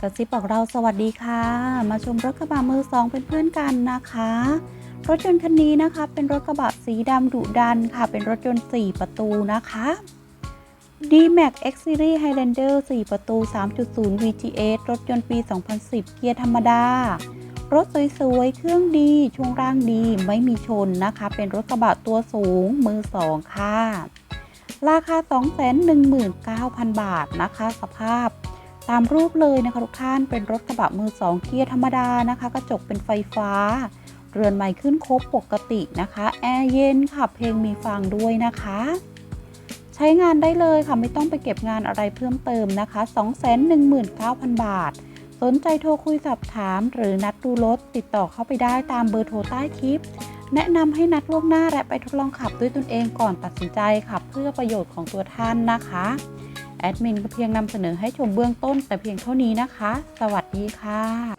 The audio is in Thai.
กระซิบบอกเราสวัสดีค่ะ มาชมรถกระบะมือสองเป็นเพื่อนกันนะคะ รถยนต์คันนี้นะคะ เป็นรถกระบะสีดำดุดันค่ะ เป็นรถยนต์ 4 ประตูนะคะ D-Max X Series Highlander 4 ประตู 3.0 VGS รถยนต์ปี 2010 เกียร์ธรรมดา รถสวยๆ เครื่องดี ช่วงร่างดี ไม่มีชนนะคะ เป็นรถกระบะตัวสูง มือสองค่ะ ราคา 219,000 บาทนะคะ สภาพ ตามรูปเลยนะคะทุกท่านเป็นรถกระบะมือสองเกียร์ธรรมดานะคะ กระจกเป็นไฟฟ้า เรือนใหม่ขึ้นครบปกตินะคะแอร์เย็นค่ะเพลงมีฟังด้วยนะคะ ใช้งานได้เลยค่ะไม่ต้องไปเก็บงานอะไรเพิ่มเติมนะคะ 219,000 บาท สนใจโทรคุยสอบถาม หรือนัดดูรถติดต่อเข้าไปได้ตามเบอร์โทรใต้คลิป แนะนำให้นัดล่วงหน้าและไปทดลองขับด้วยตนเองก่อนตัดสินใจขับเพื่อประโยชน์ของตัวท่านนะคะ แอดมินก็เพียงนำเสนอให้ชมเบื้องต้นแต่เพียงเท่านี้นะคะ สวัสดีค่ะ